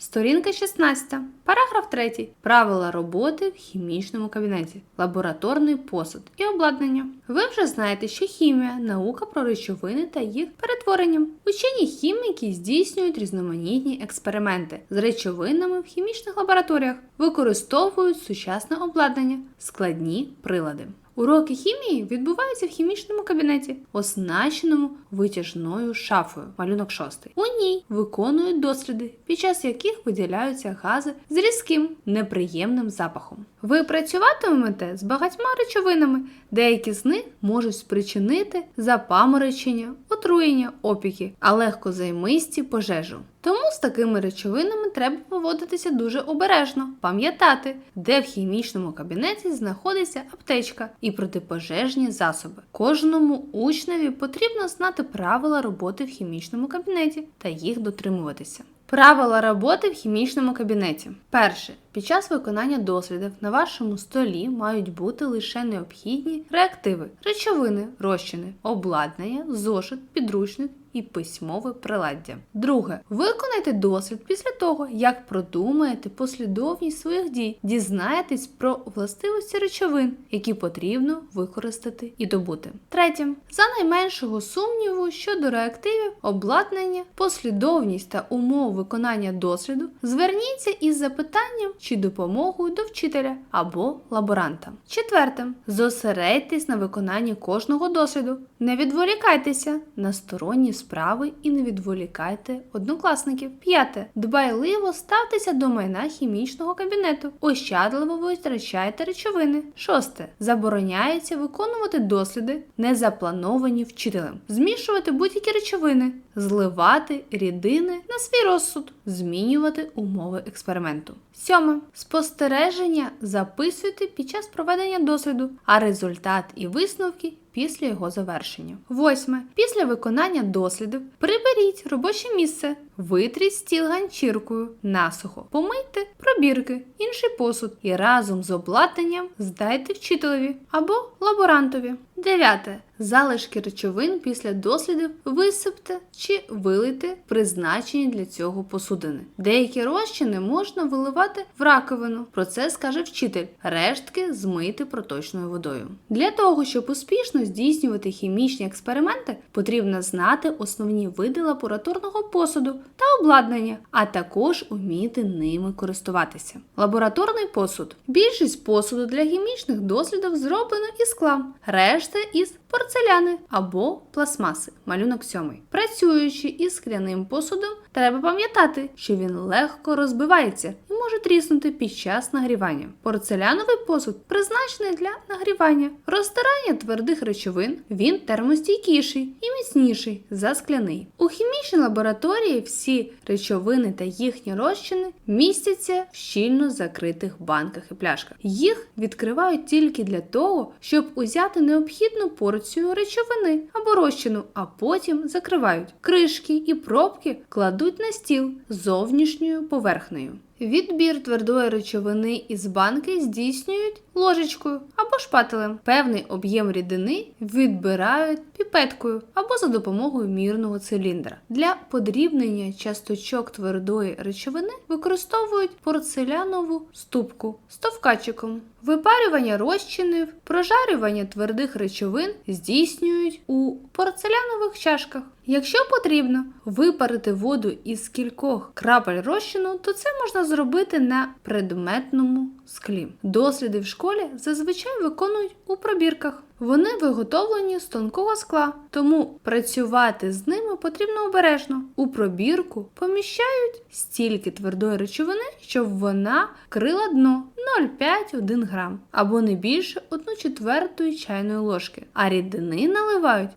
Сторінка 16. Параграф 3. Правила роботи в хімічному кабінеті. Лабораторний посуд і обладнання. Ви вже знаєте, що хімія наука про речовини та їх перетворення. Учені хіміки здійснюють різноманітні експерименти з речовинами в хімічних лабораторіях, використовують сучасне обладнання, складні прилади. Уроки хімії відбуваються в хімічному кабінеті, оснащеному витяжною шафою, малюнок 6. У ній виконують досліди, під час яких виділяються гази з різким неприємним запахом. Ви працюватимете з багатьма речовинами, деякі з них можуть спричинити запаморочення, отруєння, опіки, а легкозаймисті пожежу. Тому з такими речовинами треба поводитися дуже обережно, пам'ятати, де в хімічному кабінеті знаходиться аптечка і протипожежні засоби. Кожному учневі потрібно знати правила роботи в хімічному кабінеті та їх дотримуватися. Правила роботи в хімічному кабінеті. Перше. Під час виконання дослідів на вашому столі мають бути лише необхідні реактиви, речовини, розчини, обладнання, зошит, підручник і письмове приладдя. Друге. Виконайте дослід після того, як продумаєте послідовність своїх дій, дізнаєтесь про властивості речовин, які потрібно використати і добути. Третє. За найменшого сумніву щодо реактивів, обладнання, послідовність та умов виконання досліду, зверніться із запитанням чи допомогою до вчителя або лаборанта. Четверте. Зосередьтесь на виконанні кожного досліду. Не відволікайтеся на сторонні справи і не відволікайте однокласників. П'яте. Дбайливо ставтеся до майна хімічного кабінету. Ощадливо витрачайте речовини. Шосте. Забороняється виконувати досліди, не заплановані вчителем, змішувати будь-які речовини, зливати рідини на свій розсуд, змінювати умови експерименту. Сьоме. Спостереження записуйте під час проведення досліду, а результат і висновки після його завершення. Восьме. Після виконання дослідів приберіть робоче місце, витріть стіл ганчіркою, насухо, помийте пробірки, інший посуд і разом з обладнанням здайте вчителеві або лаборантові. Дев'яте. Залишки речовин після дослідів висипте чи вилийте призначені для цього посудини. Деякі розчини можна виливати в раковину. Про це скаже вчитель. Рештки змити проточною водою. Для того, щоб успішно здійснювати хімічні експерименти, потрібно знати основні види лабораторного посуду та обладнання, а також уміти ними користуватися. Лабораторний посуд. Більшість посуду для хімічних дослідів зроблено із скла, решта із порцеляни або пластмаси. Малюнок сьомий. Працюючи із скляним посудом, треба пам'ятати, що він легко розбивається може тріснути під час нагрівання. Порцеляновий посуд призначений для нагрівання, розтирання твердих речовин. Він термостійкіший і міцніший за скляний. У хімічній лабораторії всі речовини та їхні розчини містяться в щільно закритих банках і пляшках. Їх відкривають тільки для того, щоб узяти необхідну порцію речовини або розчину, а потім закривають. Кришки і пробки кладуть на стіл зовнішньою поверхнею. Відбір твердої речовини із банки здійснюють ложечкою або шпателем. Певний об'єм рідини відбирають піпеткою або за допомогою мірного циліндра. Для подрібнення часточок твердої речовини використовують порцелянову ступку товкачиком. Випарювання розчинів, прожарювання твердих речовин здійснюють у порцелянових чашках. Якщо потрібно випарити воду із кількох крапель розчину, то це можна зробити на предметному склі. Досліди в школі зазвичай виконують у пробірках. Вони виготовлені з тонкого скла, тому працювати з ними потрібно обережно. У пробірку поміщають стільки твердої речовини, щоб вона крила дно 0,5-1 грам або не більше 1 четвертої чайної ложки, а рідини наливають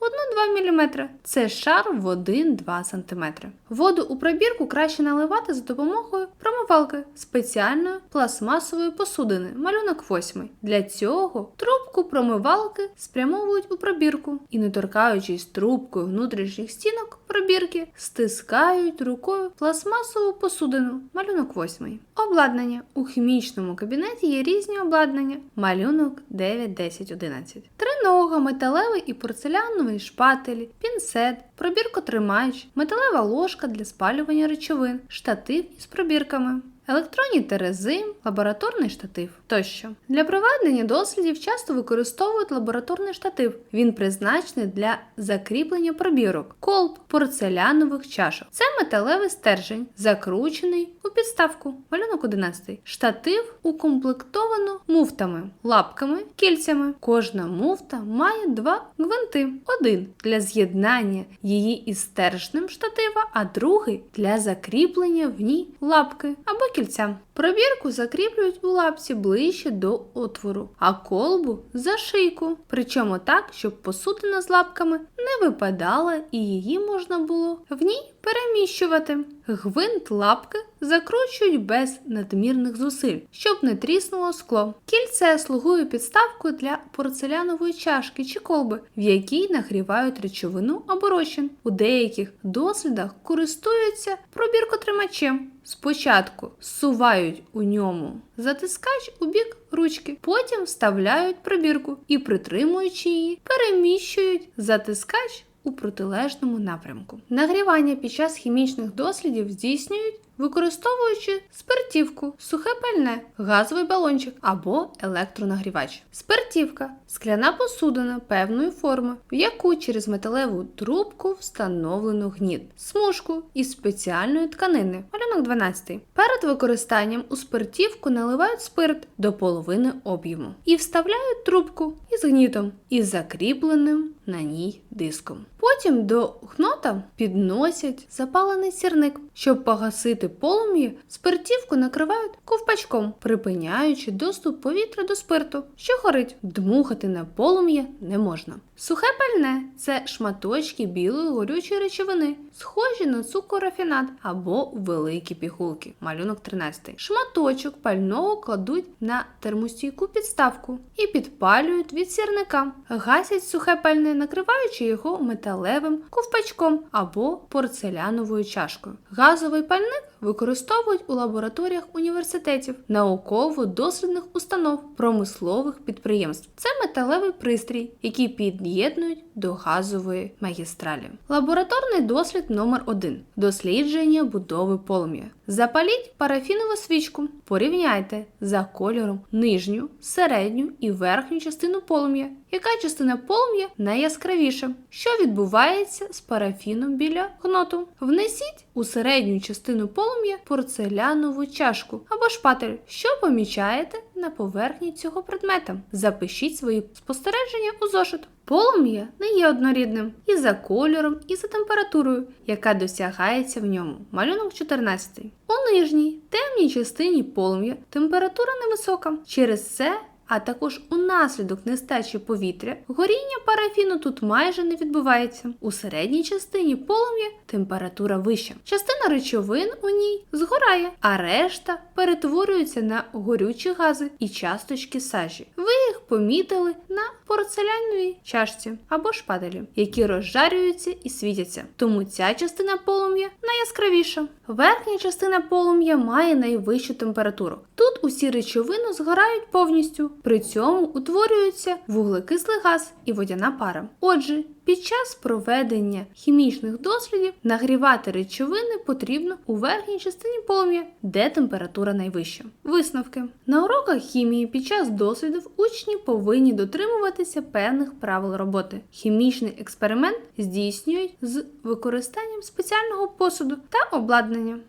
1-2 мм. Це шар в 1-2 см. Воду у пробірку краще наливати за допомогою промивалки спеціальної пластмасової посудини, малюнок 8. Для цього трубку промивалки спрямовують у пробірку і, не торкаючись трубкою внутрішніх стінок пробірки, стискають рукою пластмасову посудину. Малюнок 8. Обладнання. У хімічному кабінеті є різні обладнання. Малюнок 9, 10, 11. Тринога, металевий і порцеляновий шпателі, пінцет, пробіркотримач, металева ложка для спалювання речовин, штатив із пробірками. Електронні терези, лабораторний штатив тощо. Для проведення дослідів часто використовують лабораторний штатив. Він призначений для закріплення пробірок, колб, порцелянових чашок. Це металевий стержень, закручений у підставку. Малюнок 11. Штатив укомплектовано муфтами, лапками, кільцями. Кожна муфта має два гвинти: один для з'єднання її із стержнем штатива, а другий для закріплення в ній лапки або кільця. Пробірку закріплюють у лапці ближче до отвору, а колбу за шийку. Причому так, щоб посудина з лапками не випадала і її можна було в ній переміщувати. Гвинт лапки закручують без надмірних зусиль, щоб не тріснуло скло. Кільце слугує підставкою для порцелянової чашки чи колби, в якій нагрівають речовину або розчин. У деяких дослідах користуються пробіркотримачем. Спочатку зсувають у ньому затискач у бік ручки, потім вставляють пробірку і, притримуючи її, переміщують затискач у протилежному напрямку. Нагрівання під час хімічних дослідів здійснюють. Використовуючи спиртівку, сухе пальне, газовий балончик або електронагрівач. Спиртівка скляна посудина певної форми, в яку через металеву трубку встановлено гніт, смужку із спеціальної тканини. Малюнок 12. Перед використанням у спиртівку наливають спирт до половини об'єму і вставляють трубку із гнітом і закріпленим на ній диском. Потім до гнота підносять запалений сірник, щоб погасити полум'я, спиртівку накривають ковпачком, припиняючи доступ повітря до спирту, що горить. Дмухати на полум'я не можна. Сухе пальне це шматочки білої горючої речовини, схожі на цукорафінат або великі пігулки. Малюнок 13. Шматочок пального кладуть на термостійку підставку і підпалюють від сірника. Гасять сухе пальне, накриваючи його металевим ковпачком або порцеляновою чашкою. Газовий пальник використовують у лабораторіях університетів, науково-дослідних установ, промислових підприємств. Це металевий пристрій, який під'єднують до газової магістралі. Лабораторний дослід номер 1 дослідження будови полум'я. Запаліть парафінову свічку. Порівняйте за кольором нижню, середню і верхню частину полум'я. Яка частина полум'я найяскравіша? Що відбувається з парафіном біля гноту? Внесіть у середню частину полум'я порцелянову чашку або шпатель, що помічаєте на поверхні цього предмета. Запишіть свої спостереження у зошит. Полум'я не є однорідним і за кольором, і за температурою, яка досягається в ньому. Малюнок 14. У нижній темній частині полум'я температура невисока. Через це а також унаслідок нестачі повітря, горіння парафіну тут майже не відбувається. У середній частині полум'я температура вища. Частина речовин у ній згорає, а решта перетворюється на горючі гази і часточки сажі. Ви їх помітили на порцеляновій чашці або шпателі, які розжарюються і світяться. Тому ця частина полум'я найяскравіша. Верхня частина полум'я має найвищу температуру. Тут усі речовини згорають повністю. При цьому утворюються вуглекислий газ і водяна пара. Отже, під час проведення хімічних дослідів нагрівати речовини потрібно у верхній частині полум'я, де температура найвища. Висновки на уроках хімії під час дослідів учні повинні дотримуватися певних правил роботи. Хімічний експеримент здійснюють з використанням спеціального посуду та обладнання.